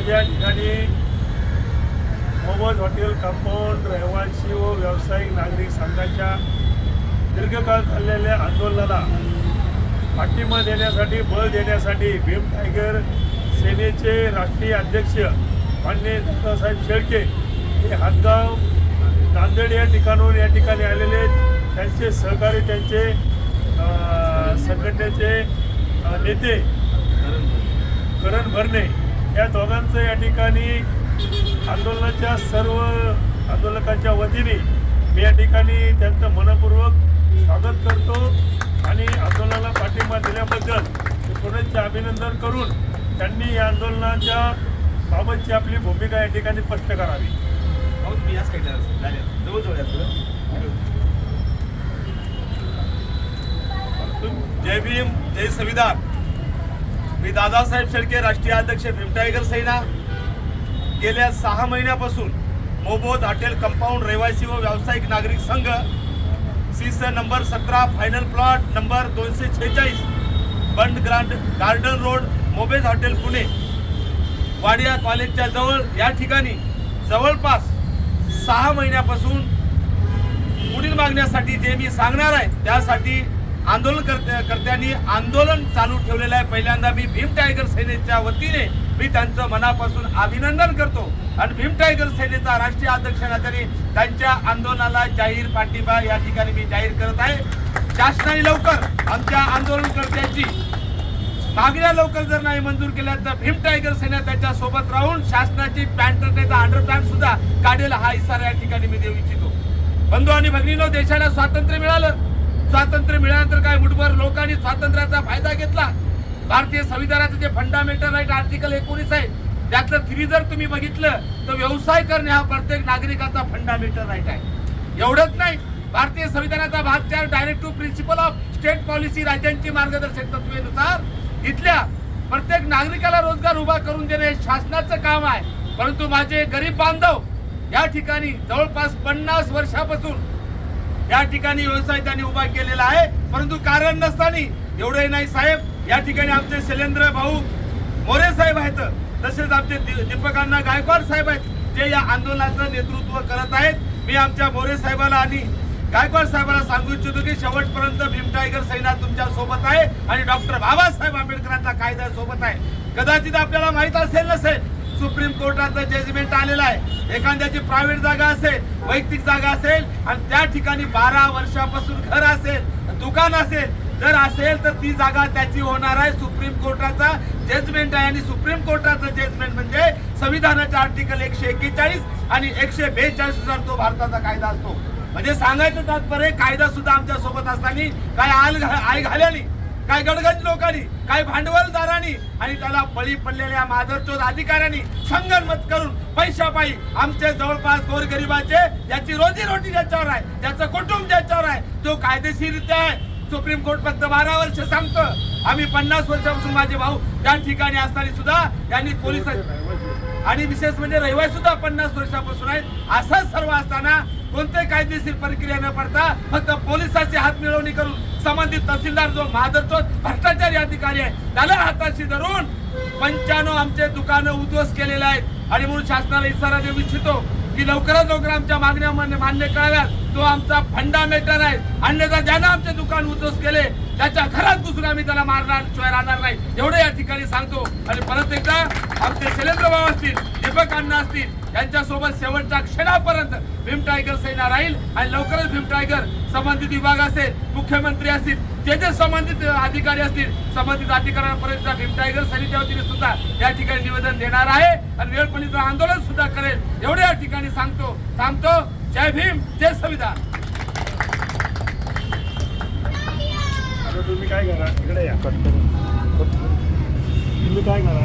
आज या ठिकाणी मोहम्मद हॉटेल कंपाऊंड रहिवासी व व्यावसायिक नागरिक संघाच्या दीर्घकाळ चाललेल्या आंदोलनाला पाठिंबा देण्यासाठी बळ देण्यासाठी भीम टायगर सेनेचे राष्ट्रीय अध्यक्ष मान्य दादासाहेब शेळके हे हातगाव नांदेड या ठिकाणाहून या ठिकाणी आलेले त्यांचे सहकारी त्यांचे संघटनेचे नेते करण भरणे या दोघांचं या ठिकाणी आंदोलनाच्या सर्व आंदोलकांच्या वतीने मी या ठिकाणी त्यांचं मनपूर्वक स्वागत करतो आणि आंदोलनाला पाठिंबा दिल्याबद्दल मी पुनश्च अभिनंदन करून त्यांनी या आंदोलनाच्या बाबतची आपली भूमिका या ठिकाणी स्पष्ट करावी. याच थोडं. जय भीम जय संविधान. मी दादासाहेब शेळके राष्ट्रीय अध्यक्ष भीम टायगर सेना. गेल्या सहा महिन्यापासून मोबोध हॉटेल कंपाऊंड रहिवासी व व्यावसायिक नागरिक संघ सीस नंबर सतरा फायनल प्लॉट नंबर दोनशे छेचाळीस बंड ग्रांड गार्डन रोड मोबेज हॉटेल पुणे. वाडिया कॉलेजच्या जवळ या ठिकाणी जवळपास सहा महिन्यापासून पुढील मागण्यासाठी जे मी सांगणार आहे त्यासाठी आंदोलन करत्या कर्त्यांनी आंदोलन चालू ठेवलेलं आहे. पहिल्यांदा मी भीम टायगर सेनेच्या वतीने मी त्यांचं मनापासून अभिनंदन करतो. आणि भीम टायगर सेनेचा राष्ट्रीय अध्यक्ष नात्याने त्यांच्या आंदोलनाला जाहीर पाठिंबा या ठिकाणी मी जाहीर करत आहे. शासनाने लवकर आमच्या आंदोलनकर्त्यांची मागण्या लवकर जर नाही मंजूर केल्या तर भीम टायगर सेना त्याच्या सोबत राहून शासनाची पॅन्ट त्याचा अंडर पॅन्ट सुद्धा काढेल हा इशारा या ठिकाणी मी देऊ इच्छितो. बंधू आणि भगिनीनो देशाला स्वातंत्र्य मिळालं. स्वातंत्र्य मिळाल्यानंतर काय मुठभर लोकांनी स्वातंत्र्याचा फायदा घेतला? भारतीय संविधानाचं जे फंडामेंटल राईट आर्टिकल एकोणीस आहे त्यातलं थ्री जर तुम्ही बघितलं तर व्यवसाय करणे हा प्रत्येक नागरिकाचा फंडामेंटल राईट आहे. एवढंच नाही भारतीय संविधानाचा भाग चार to principle of state policy राज्यांची मार्गदर्शक तत्वेनुसार इथल्या प्रत्येक नागरिकाला रोजगार उभा करून देणे हे शासनाचं काम आहे. परंतु माझे गरीब बांधव या ठिकाणी जवळपास पन्नास वर्षापासून या ठिकाणी व्यवसाय त्यांनी उभा केलेला आहे. परंतु कारण नसताना एवढे नाही साहेब. या ठिकाणी आमचे शैलेंद्र भाऊ मोरे साहेब आहेत. तसेच आमचे दीपकांना गायकवाड साहेब आहेत. जे या आंदोलनाचं नेतृत्व करत आहेत. मी आमच्या मोरे साहेबाला आणि गायकवाड साहेबांना सांगू इच्छितो की शेवटपर्यंत भीम टायगर सैना तुमच्यासोबत आहे आणि डॉक्टर बाबासाहेब आंबेडकरांचा कायदा सोबत आहे. कदाचित आपल्याला माहीत असेल नसेल सुप्रीम कोर्टाचं जजमेंट आलेलं आहे. एखाद्याची प्रायव्हेट जागा असेल वैयक्तिक जागा असेल आणि त्या ठिकाणी बारा वर्षापासून घर असेल दुकान असेल जर असेल तर ती जागा त्याची होणार आहे. सुप्रीम कोर्टाचा जजमेंट आहे आणि सुप्रीम कोर्टाचं जजमेंट म्हणजे संविधानाचे आर्टिकल एकशे एक्केचाळीस आणि एकशे बेचाळीसनुसार तो भारताचा कायदा असतो. म्हणजे सांगायचं तात्पर्य कायदा सुद्धा आमच्यासोबत असताना काय आल घा- आय घाल्यानी काय गडगड लोकांनी काय भांडवलदारांनी आणि त्याला बळी पडलेल्या माधवचोद अधिकाऱ्यांनी संगनमत करून पैशापायी आमचे जवळपास गोरगरिबाचे याची रोजीरोटी ज्याच्यावर आहे त्याचं कुटुंब ज्याच्यावर आहे तो कायदेशीररित्या आहे. सुप्रीम कोर्ट फक्त बारा वर्ष सांगतं. आम्ही पन्नास वर्षापासून माझे भाऊ त्या ठिकाणी असताना सुद्धा यांनी पोलीस आणि विशेष म्हणजे रहिवासी सुद्धा पन्नास वर्षापासून आहेत. असंच सर्व असताना कोणते कायदेशीर प्रक्रिया न पडता फक्त पोलिसाची हात मिळवणी करून संबंधित तहसीलदार जो महादरचोत भ्रष्टाचारी अधिकारी आहे त्याला हाताशी धरून पंच्याण्णव आमचे दुकानं उद्ध्वस्त केलेले आहेत. आणि म्हणून शासनाला इशारा देऊ इच्छितो. की लवकरात लवकर आमच्या मागण्या मान्य कराव्यात. तो आमचा फंडामेंटल आहे. अन्यथा ज्यानं आमचे दुकान उद्ध्वस्त केले त्याच्या घरात घुसून आम्ही त्याला मारणार शिवाय राहणार नाही. एवढं या ठिकाणी सांगतो. आणि परत एकदा आमचे शैलेंद्र भाऊ असतील सेवक अण्णा असतील यांच्यासोबत शेवटच्या क्षणापर्यंत भीम टायगर सेना राहील आणि लवकरच भीम टायगर संबंधित विभाग असेल मुख्यमंत्री असतील जे जे संबंधित अधिकारी असतील संबंधित अधिकाऱ्यांपर्यंत भीम टायगर सेनेच्या वतीने सुद्धा या ठिकाणी निवेदन देणार आहे. आणि वेळपणीचं आंदोलन सुद्धा करेल. एवढे या ठिकाणी सांगतो थांबतो. जय भीम जय संविधान. तुम्ही काय करा? इकडे या. तुम्ही काय करा?